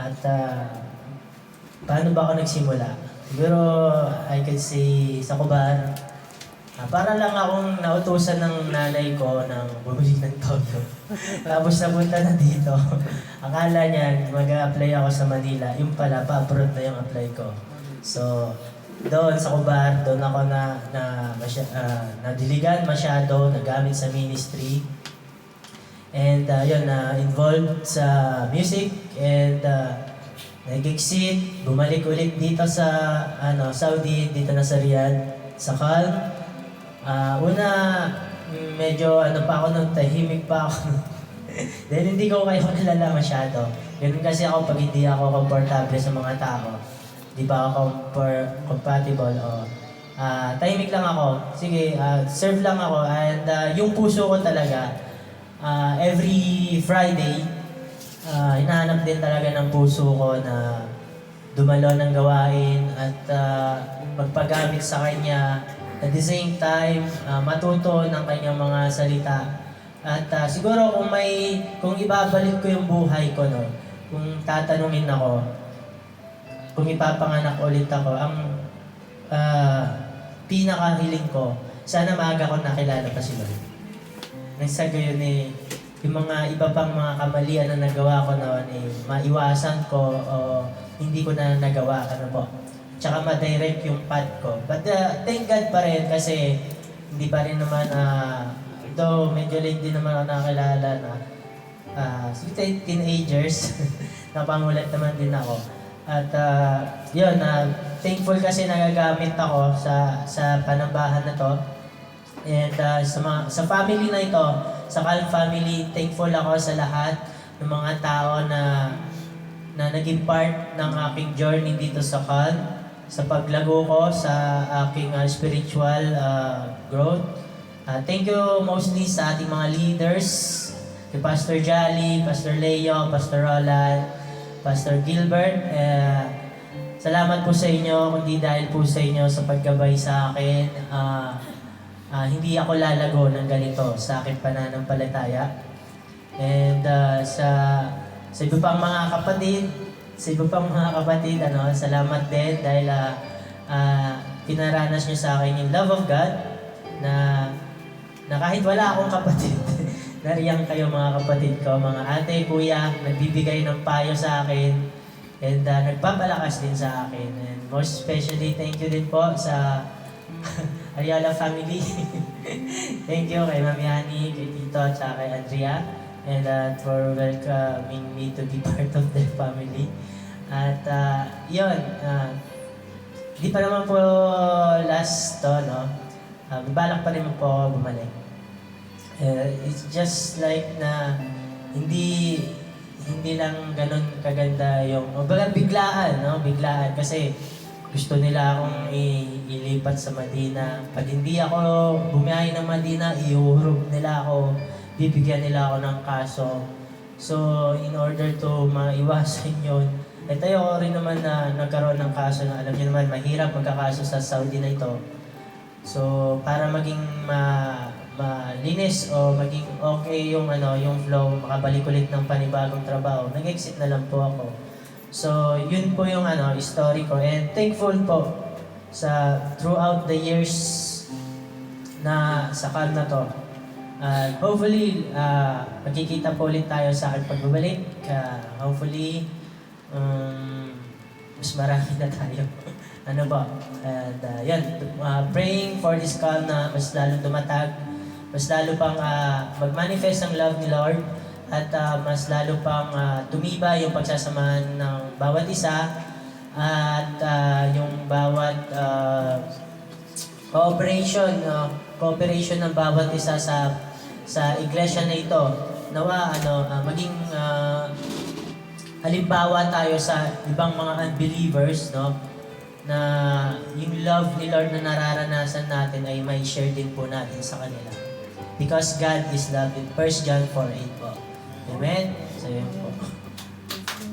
At ah, paano ba ako nagsimula? Siguro I can say sa Kubar, ah, para lang akong nautusan ng nanay ko ng bumili ng todo. Tapos napunta na dito. Akala niya mag-a-apply ako sa Manila. Yung pala, pa-abroad na yung apply ko. So, doon sa Kubar, doon ako na, na masya, ah, nadiligan masyado, nagamit sa ministry. And uh, yun, na involved sa music and uh, nag-exit, bumalik ulit dito sa ano Saudi, dito na sa Riyadh, sa Calm. Ah, una, medyo ano pa ako nung tahimik pa ako. Dahil hindi ko kayo kilala masyado. Ganun kasi ako pag hindi ako komportable sa mga tao. Di ba ako compatible o ah, tahimik lang ako. Sige, ah, serve lang ako. And ah, yung puso ko talaga, ah, every Friday, ah, hinahanap din talaga ng puso ko na dumalo ng gawain at ah, magpagamit sa kanya. At the same time, ah, matuto ng kanyang mga salita. At ah, siguro kung may, kung ibabalik ko yung buhay ko, no, kung tatanungin ako, kung ipapanganak ulit ako, ang ah, pinakahiling ko, sana maaga ko nakilala pa si Lord. Nang sa gayon eh, yung mga iba pang mga kamalian na nagawa ko noon eh, maiwasan ko o hindi ko na nagawa, ano po. Tsaka ma-direct yung path ko. But uh, thank God pa rin kasi hindi pa rin naman, ah, though medyo late din naman ako nakakilala na ah, sweet teenagers, napangulat naman din ako. At uh, yun, ah, thankful kasi nagagamit ako sa sa panambahan na to. And uh, sa, mga, sa family na ito, sa Calm family, thankful ako sa lahat ng mga tao na na naging part ng aking journey dito sa Calm, sa paglago ko, sa aking uh, spiritual uh, growth. Uh, thank you mostly sa ating mga leaders, kay Pastor Jolly, Pastor Leo, Pastor Roland, Pastor Gilbert. Uh, salamat po sa inyo, kundi dahil po sa inyo sa paggabay sa akin. Uh, Ah, hindi ako lalago ng ganito sa aking pananampalataya. And ah, sa sa iba pang mga kapatid, sa iba pang mga kapatid, ano, salamat din dahil ah, ah, pinaranas niyo sa akin yung love of God na na kahit wala akong kapatid, nariyan kayo mga kapatid ko, mga ate, kuya, nagbibigay ng payo sa akin and ah, nagpapalakas din sa akin. And most especially, thank you din po sa Ayala family. Thank you kay Mami Hani, kay Tito, at saka kay Andrea. And uh, for welcoming me to be part of their family. At uh, yun, uh, pa naman po last to, no? Uh, balak pa rin po ako bumalik. Uh, it's just like na hindi hindi lang ganun kaganda yung o biglaan no biglaan kasi gusto nila akong ilipat sa Madina. Pag hindi ako bumiyahe ng Madina, iuhurog nila ako, bibigyan nila ako ng kaso. So, in order to maiwasan yun, eh tayo ko rin naman na nagkaroon ng kaso na alam niyo naman, mahirap magkakaso sa Saudi na ito. So, para maging ma malinis o maging okay yung ano yung flow, makabalik ulit ng panibagong trabaho, nag-exit na lang po ako. So, yun po yung ano, story ko. And thankful po sa throughout the years na sa CAD na to. And hopefully, uh, magkikita po ulit tayo sa aking pagbabalik. Uh, hopefully, um, mas marami na tayo. ano ba? And uh, yan, uh, praying for this calm na mas lalo dumatag, mas lalo pang uh, mag-manifest ang love ni Lord at ah, mas lalo pang ah, tumiba yung pagsasamahan ng bawat isa at ah, yung bawat ah, cooperation no? cooperation ng bawat isa sa sa iglesia na ito nawa ano ah, maging ah, halimbawa tayo sa ibang mga unbelievers no na yung love ni Lord na nararanasan natin ay may share din po natin sa kanila because God is love in 1 John 4:8 po Amen? So, yun.